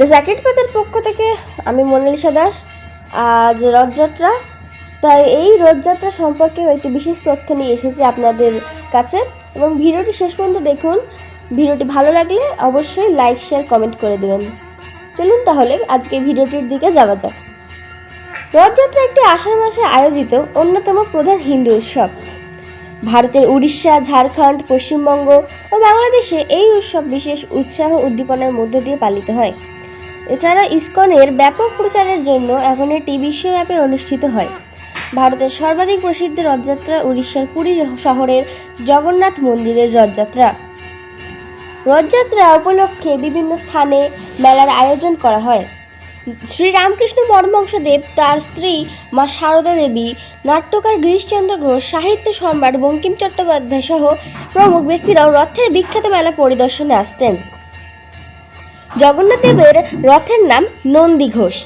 The স্যাকেট পাতের পক্ষ থেকে আমি মোনালিসা দাস, আজ রথযাত্রা। তাই এই রথযাত্রা সম্পর্কে একটি বিশেষ তথ্য নিয়ে এসেছি আপনাদের কাছে। এবং ভিডিওটি শেষ পর্যন্ত দেখুন। ভিডিওটি ভালো লাগলে অবশ্যই লাইক শেয়ার কমেন্ট করে দেবেন। চলুন তাহলে আজকে ভিডিওটির দিকে যাওয়া যাক। রথযাত্রা একটি আষাঢ় মাসে আয়োজিত অন্যতম প্রধান হিন্দু উৎসব। ভারতের উড়িষ্যা, ঝাড়খণ্ড, পশ্চিমবঙ্গ ও বাংলাদেশে এই উৎসব বিশেষ উৎসাহ উদ্দীপনার মধ্যে দিয়ে পালিত হয়। এছাড়া ইসকনের ব্যাপক প্রচারের জন্য এখন এটি বিশ্বব্যাপী অনুষ্ঠিত হয়। ভারতের সর্বাধিক প্রসিদ্ধ রথযাত্রা উড়িষ্যার পুরী শহরের জগন্নাথ মন্দিরের রথযাত্রা। রথযাত্রা উপলক্ষে বিভিন্ন স্থানে মেলার আয়োজন করা হয়। শ্রী রামকৃষ্ণ পরমহংসদেব তার স্ত্রী মা সারদা দেবী, নাট্যকার গিরিশচন্দ্র ঘোষ, সাহিত্য সম্রাট বঙ্কিম চট্টোপাধ্যায় সহ প্রমুখ ব্যক্তিরাও রথের বিখ্যাত মেলা পরিদর্শনে আসতেন। জগন্নাথ দেবের রথের নাম নন্দী ঘোষ।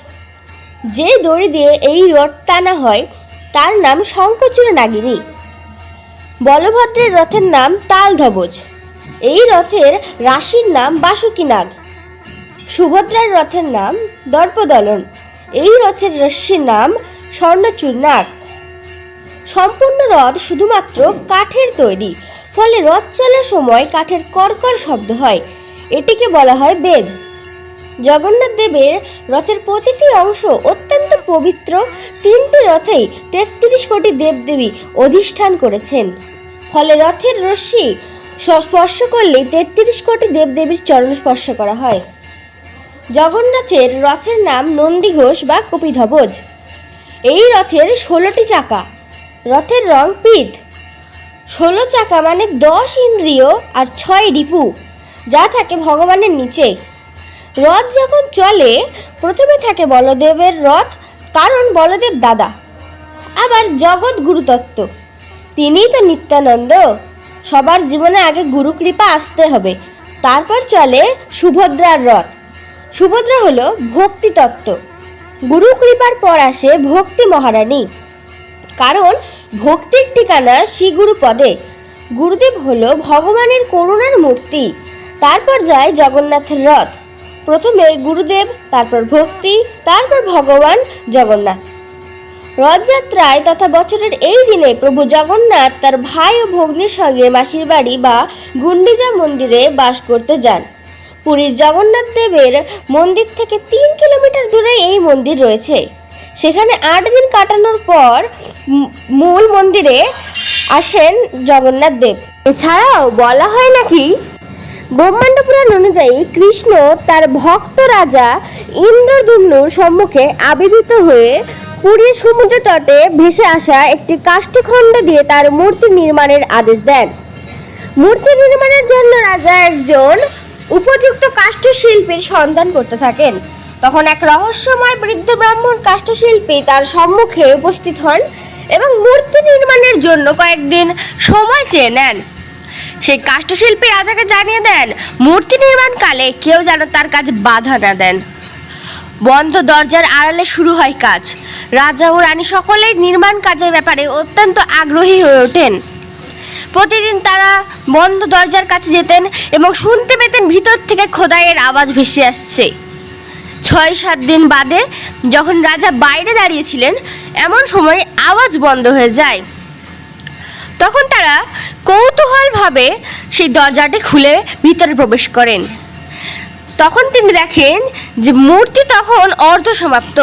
যে দড়ি দিয়ে এই রথ টানা হয়, তার নাম শঙ্কচূড় নাগিনী। বলভদ্রের রথের নাম তাল ধবজ এই রথের রাশির নাম বাসুকী নাগ। সুভদ্রার রথের নাম দর্পদলন। এই রথের রশ্মির নাম স্বর্ণচূড় নাগ। সম্পূর্ণ রথ শুধুমাত্র কাঠের তৈরি, ফলে রথ চলার সময় কাঠের কড়কড় শব্দ হয়। এটিকে বলা হয় বেদ। জগন্নাথ দেবের রথের প্রতিটি অংশ অত্যন্ত পবিত্র। তিনটি রথেই তেত্রিশ কোটি দেবদেবী অধিষ্ঠান করেছেন। ফলে রথের রশ্মি স্পর্শ করলেই তেত্রিশ কোটি দেবদেবীর চরণ স্পর্শ করা হয়। জগন্নাথের রথের নাম নন্দী ঘোষ বা কপিধ্বজ। এই রথের ষোলোটি চাকা। রথের রং পিত। ষোলো চাকা মানে দশ ইন্দ্রিয় আর ছয় রিপু। যা থাকে ভগবানের নিচে। রথ যখন চলে, প্রথমে থাকে বলদেবের রথ, কারণ বলদেব দাদা। আবার জগৎ গুরুতত্ত্ব। তিনিই তো নিত্যানন্দ। সবার জীবনে আগে গুরু কৃপা আসতে হবে। তারপর চলে সুভদ্রার রথ। সুভদ্রা হলো ভক্তি তত্ত্ব গুরু কৃপার পর আসে ভক্তি মহারানী। কারণ ভক্তির ঠিকানা শ্রী গুরু পদে গুরুদেব হলো ভগবানের করুণার মূর্তি। তারপর যায় জগন্নাথের রথ। প্রথমে গুরুদেব, তারপর ভক্তি, তারপর ভগবান জগন্নাথ। রথযাত্রায় তথা বছরের এই দিনে প্রভু জগন্নাথ তার ভাই ও ভগ্নির সঙ্গে মাসির বাড়ি বা গুন্ডিজা মন্দিরে বাস করতে যান। পুরীর জগন্নাথ দেবের মন্দির থেকে তিন কিলোমিটার দূরে এই মন্দির রয়েছে। সেখানে আট দিন কাটানোর পর মূল মন্দিরে আসেন জগন্নাথ দেব। এছাড়াও বলা হয় নাকি ব্রহ্মাণ্ড পুরাণ অনুযায়ী কৃষ্ণ তার ভক্ত রাজা ইন্দ্রদুম্নুর সম্মুখে আবির্ভূত হয়ে পুরীর সমুদ্র তটে ভেসে আসা একটি কাষ্ঠখণ্ড দিয়ে তার মূর্তি নির্মাণের আদেশ দেন। মূর্তি নির্মাণের জন্য রাজা একজন উপযুক্ত কাষ্ঠশিল্পীর সন্ধান করতে থাকেন। তখন এক রহস্যময় বৃদ্ধ ব্রাহ্মণ কাষ্ঠশিল্পী তার সম্মুখে উপস্থিত হন এবং মূর্তি নির্মাণের জন্য কয়েকদিন সময় চেয়ে নেন। সেই কাষ্ঠশিল্পী রাজাকে জানিয়ে দেন, মূর্তি নির্মাণকালে কেউ যেন তার কাজ বাধা না দেন। বন্ধ দরজার আড়ালে শুরু হয় কাজ। রাজা ও রানী সকলেই নির্মাণ কাজের ব্যাপারে অত্যন্ত আগ্রহী হয়ে ওঠেন। প্রতিদিন তারা বন্ধ দরজার কাছে যেতেন এবং শুনতে পেতেন ভিতর থেকে খোদাইয়ের আওয়াজ ভেসে আসছে। ছয় সাত দিন বাদে যখন রাজা বাইরে দাঁড়িয়েছিলেন, এমন সময় আওয়াজ বন্ধ হয়ে যায়। তখন তারা কৌতূহলভাবে সেই দরজাটি খুলে ভিতরে প্রবেশ করেন। তখন তিনি দেখেন যে মূর্তি তখন অর্ধ সমাপ্ত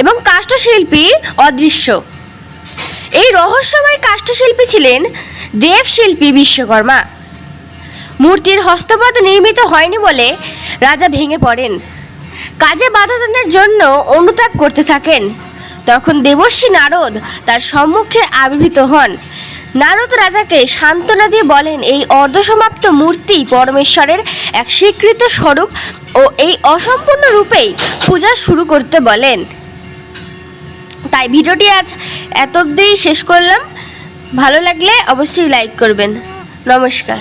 এবং কাষ্ঠশিল্পী অদৃশ্য। এই রহস্যময় কাষ্ঠশিল্পী ছিলেন দেবশিল্পী বিশ্বকর্মা। মূর্তির হস্তপদ নির্মিত হয়নি বলে রাজা ভেঙে পড়েন। কাজে বাধা দানের জন্য অনুতাপ করতে থাকেন। তখন দেবর্ষী নারদ তার সম্মুখে আবির্ভূত হন নারদ রাজাকে সান্ত্বনা দিয়ে বলেন, এই অর্ধসমাপ্ত মূর্তি পরমেশ্বরের এক স্বীকৃত স্বরূপ ও এই অসম্পূর্ণ রূপেই পূজা শুরু করতে বলেন। তাই ভিডিওটি আজ এত অবধি শেষ করলাম। ভালো লাগলে অবশ্যই লাইক করবেন। নমস্কার।